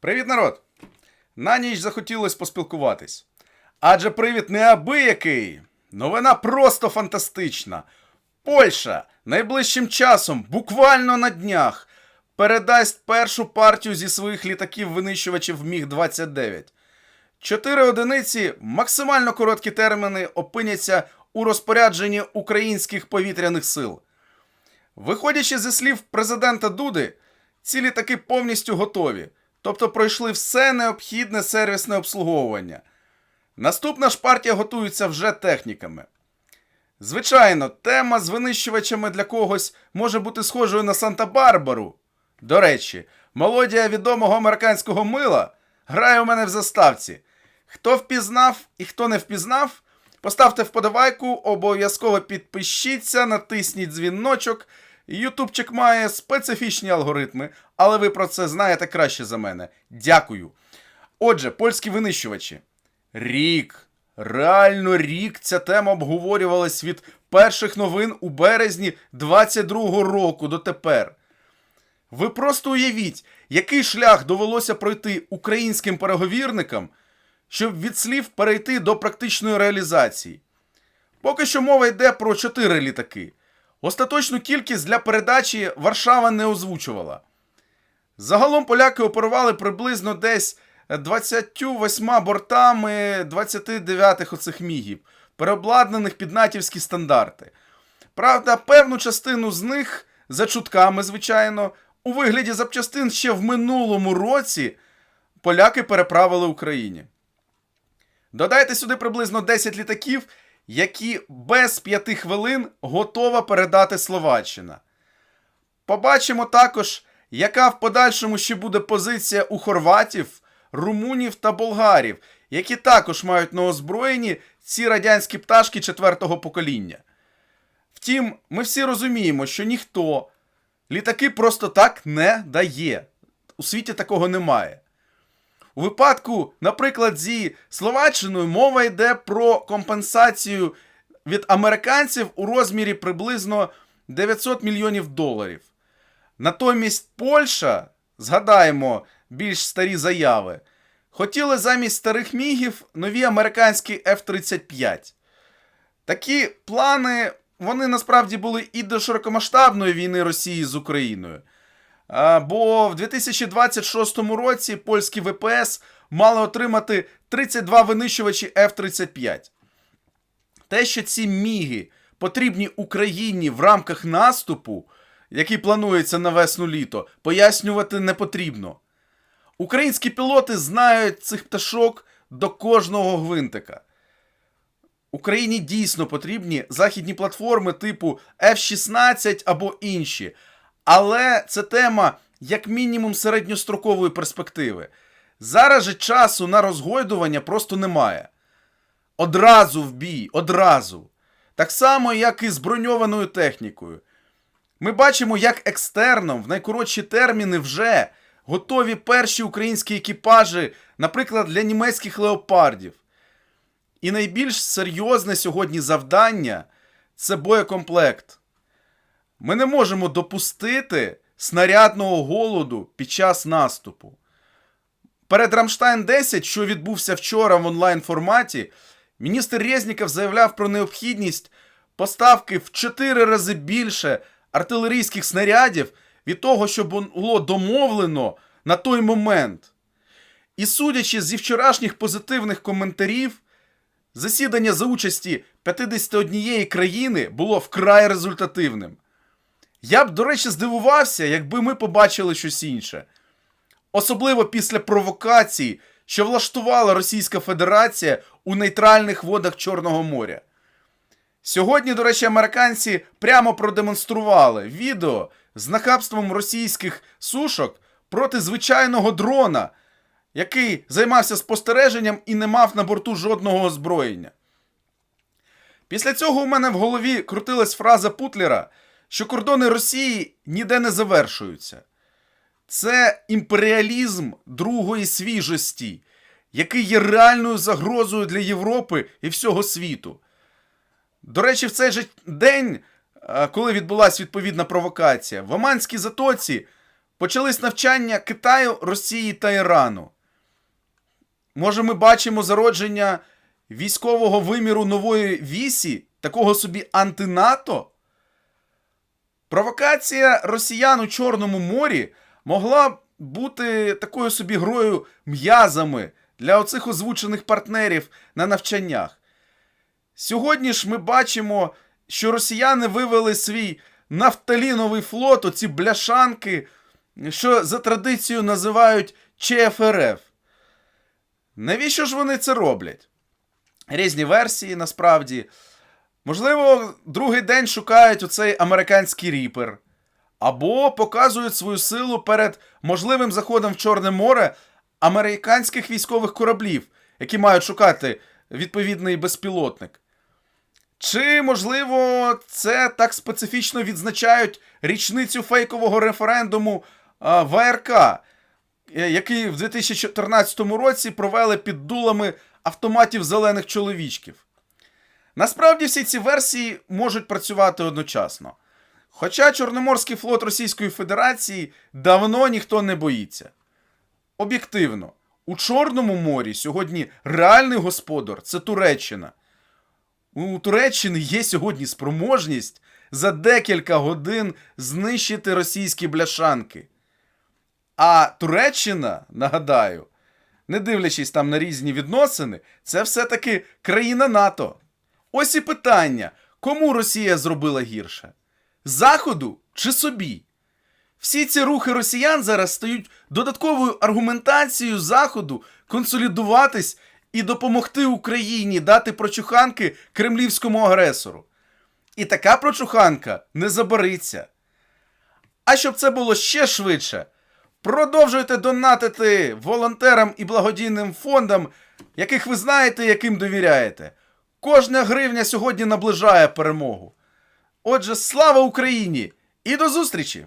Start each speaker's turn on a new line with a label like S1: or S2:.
S1: Привіт, народ! На ніч захотілося поспілкуватись. Адже привід неабиякий. Новина просто фантастична. Польща найближчим часом, буквально на днях, передасть першу партію зі своїх літаків-винищувачів Міг-29. Чотири одиниці, максимально короткі терміни, опиняться у розпорядженні українських повітряних сил. Виходячи зі слів президента Дуди, ці літаки повністю готові, тобто пройшли все необхідне сервісне обслуговування. Наступна ж партія готується вже техніками. Звичайно, тема з винищувачами для когось може бути схожою на Санта-Барбару. До речі, мелодія відомого американського мила грає у мене в заставці. Хто впізнав і хто не впізнав, поставте вподобайку, обов'язково підпишіться, натисніть дзвіночок. Ютубчик має специфічні алгоритми, але ви про це знаєте краще за мене. Дякую. Отже, польські винищувачі. Рік. Реально рік ця тема обговорювалась від перших новин у березні 22-го року дотепер. Ви просто уявіть, який шлях довелося пройти українським переговірникам, щоб від слів перейти до практичної реалізації. Поки що мова йде про 4 літаки. Остаточну кількість для передачі Варшава не озвучувала. Загалом поляки оперували приблизно десь 28 бортами 29-х оцих мігів, переобладнаних під натівські стандарти. Правда, певну частину з них, за чутками, звичайно, у вигляді запчастин ще в минулому році поляки переправили Україні. Додайте сюди приблизно 10 літаків, які без 5 хвилин готова передати Словаччина. Побачимо також, яка в подальшому ще буде позиція у хорватів, румунів та болгарів, які також мають на озброєнні ці радянські пташки четвертого покоління. Втім, ми всі розуміємо, що ніхто літаки просто так не дає. У світі такого немає. У випадку, наприклад, зі Словаччиною мова йде про компенсацію від американців у розмірі приблизно 900 мільйонів доларів. Натомість Польща, згадаємо більш старі заяви, хотіли замість старих мігів нові американські F-35. Такі плани вони насправді були і до широкомасштабної війни Росії з Україною. Бо в 2026 році польські ВПС мали отримати 32 винищувачі F-35. Те, що ці міги потрібні Україні в рамках наступу, який планується на весну літо, пояснювати не потрібно. Українські пілоти знають цих пташок до кожного гвинтика. Україні дійсно потрібні західні платформи типу F-16 або інші. Але це тема як мінімум середньострокової перспективи. Зараз же часу на розгойдування просто немає. Одразу в бій, одразу. Так само, як і з броньованою технікою. Ми бачимо, як екстерно в найкоротші терміни вже готові перші українські екіпажі, наприклад, для німецьких леопардів. І найбільш серйозне сьогодні завдання це боєкомплект. Ми не можемо допустити снарядного голоду під час наступу. Перед Рамштайн 10, що відбувся вчора в онлайн форматі, міністр Резніков заявляв про необхідність поставки в 4 рази більше артилерійських снарядів від того, що було домовлено на той момент. І судячи зі вчорашніх позитивних коментарів, засідання за участі 51 країни було вкрай результативним. Я б, до речі, здивувався, якби ми побачили щось інше. Особливо після провокацій, що влаштувала Російська Федерація у нейтральних водах Чорного моря. Сьогодні, до речі, американці прямо продемонстрували відео з нахабством російських сушок проти звичайного дрона, який займався спостереженням і не мав на борту жодного озброєння. Після цього у мене в голові крутилась фраза Путлера, що кордони Росії ніде не завершуються. Це імперіалізм другої свіжості, який є реальною загрозою для Європи і всього світу. До речі, в цей же день, коли відбулася відповідна провокація, в Оманській затоці почались навчання Китаю, Росії та Ірану. Може, ми бачимо зародження військового виміру нової вісі, такого собі антинато? Провокація росіян у Чорному морі могла бути такою собі грою м'язами для оцих озвучених партнерів на навчаннях. Сьогодні ж ми бачимо, що росіяни вивели свій нафталіновий флот, оці бляшанки, що за традицією називають ЧФРФ. Навіщо ж вони це роблять? Різні версії насправді. Можливо, другий день шукають оцей американський ріпер. Або показують свою силу перед можливим заходом в Чорне море американських військових кораблів, які мають шукати відповідний безпілотник. Чи, можливо, це так специфічно відзначають річницю фейкового референдуму ВРК, е, який в 2014 році провели під дулами автоматів зелених чоловічків? Насправді всі ці версії можуть працювати одночасно. Хоча Чорноморський флот Російської Федерації давно ніхто не боїться. Об'єктивно, у Чорному морі сьогодні реальний господар це Туреччина. У Туреччини є сьогодні спроможність за декілька годин знищити російські бляшанки. А Туреччина, нагадаю, не дивлячись там на різні відносини, це все-таки країна НАТО. Ось і питання: кому Росія зробила гірше? Заходу чи собі? Всі ці рухи росіян зараз стають додатковою аргументацією Заходу консолідуватись і допомогти Україні дати прочуханки кремлівському агресору. І така прочуханка не забариться. А щоб це було ще швидше, продовжуйте донатити волонтерам і благодійним фондам, яких ви знаєте, яким довіряєте. Кожна гривня сьогодні наближає перемогу. Отже, слава Україні і до зустрічі!